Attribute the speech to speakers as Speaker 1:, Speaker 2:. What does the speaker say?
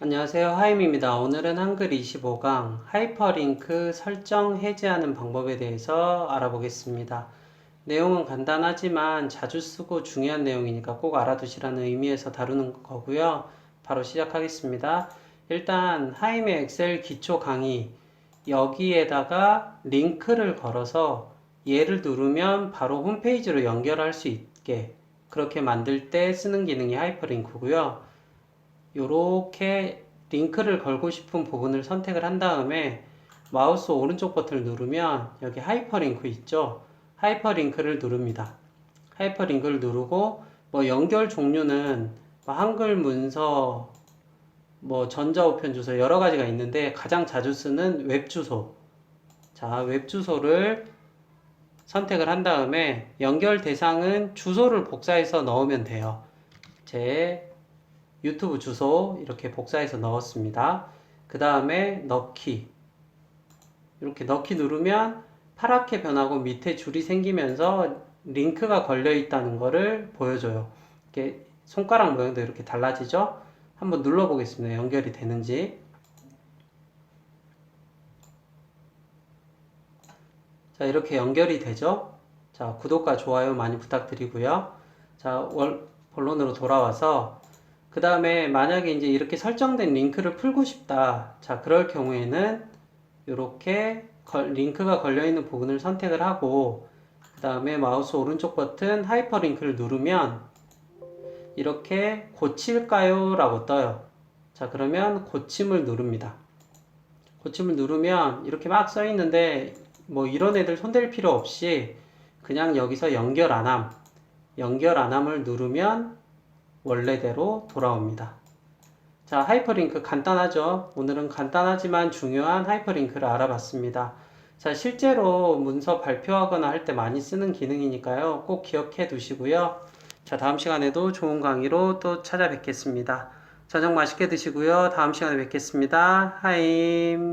Speaker 1: 안녕하세요. 하임입니다. 오늘은 한글 25강 하이퍼링크 설정 해제하는 방법에 대해서 알아보겠습니다. 내용은 간단하지만 자주 쓰고 중요한 내용이니까 꼭 알아두시라는 의미에서 다루는 거고요. 바로 시작하겠습니다. 일단 하임의 엑셀 기초 강의 여기에다가 링크를 걸어서 얘를 누르면 바로 홈페이지로 연결할 수 있게 그렇게 만들 때 쓰는 기능이 하이퍼링크고요. 요렇게 링크를 걸고 싶은 부분을 선택을 한 다음에 마우스 오른쪽 버튼을 누르면 여기 하이퍼링크 있죠? 하이퍼링크를 누릅니다. 하이퍼링크를 누르고 뭐 연결 종류는 뭐 한글 문서 뭐 전자우편 주소 여러 가지가 있는데 가장 자주 쓰는 웹 주소. 자, 웹 주소를 선택을 한 다음에 연결 대상은 주소를 복사해서 넣으면 돼요. 제 유튜브 주소 이렇게 복사해서 넣었습니다. 그 다음에 넣기. 이렇게 넣기 누르면 파랗게 변하고 밑에 줄이 생기면서 링크가 걸려 있다는 것을 보여줘요. 이렇게 손가락 모양도 이렇게 달라지죠? 한번 눌러 보겠습니다. 연결이 되는지. 자, 이렇게 연결이 되죠? 자, 구독과 좋아요 많이 부탁드리고요. 자, 월, 본론으로 돌아와서 그 다음에 만약에 이제 이렇게 설정된 링크를 풀고 싶다. 자, 그럴 경우에는 이렇게 링크가 걸려 있는 부분을 선택을 하고 그 다음에 마우스 오른쪽 버튼 하이퍼링크를 누르면 이렇게 고칠까요? 라고 떠요. 자, 그러면 고침을 누릅니다. 고침을 누르면 이렇게 막 써 있는데 뭐 이런 애들 손댈 필요 없이 그냥 여기서 연결 안함, 연결 안함을 누르면 원래대로 돌아옵니다. 자, 하이퍼링크 간단하죠? 오늘은 간단하지만 중요한 하이퍼링크를 알아봤습니다. 자, 실제로 문서 발표하거나 할 때 많이 쓰는 기능이니까요. 꼭 기억해 두시고요. 자, 다음 시간에도 좋은 강의로 또 찾아뵙겠습니다. 저녁 맛있게 드시고요. 다음 시간에 뵙겠습니다. 하임.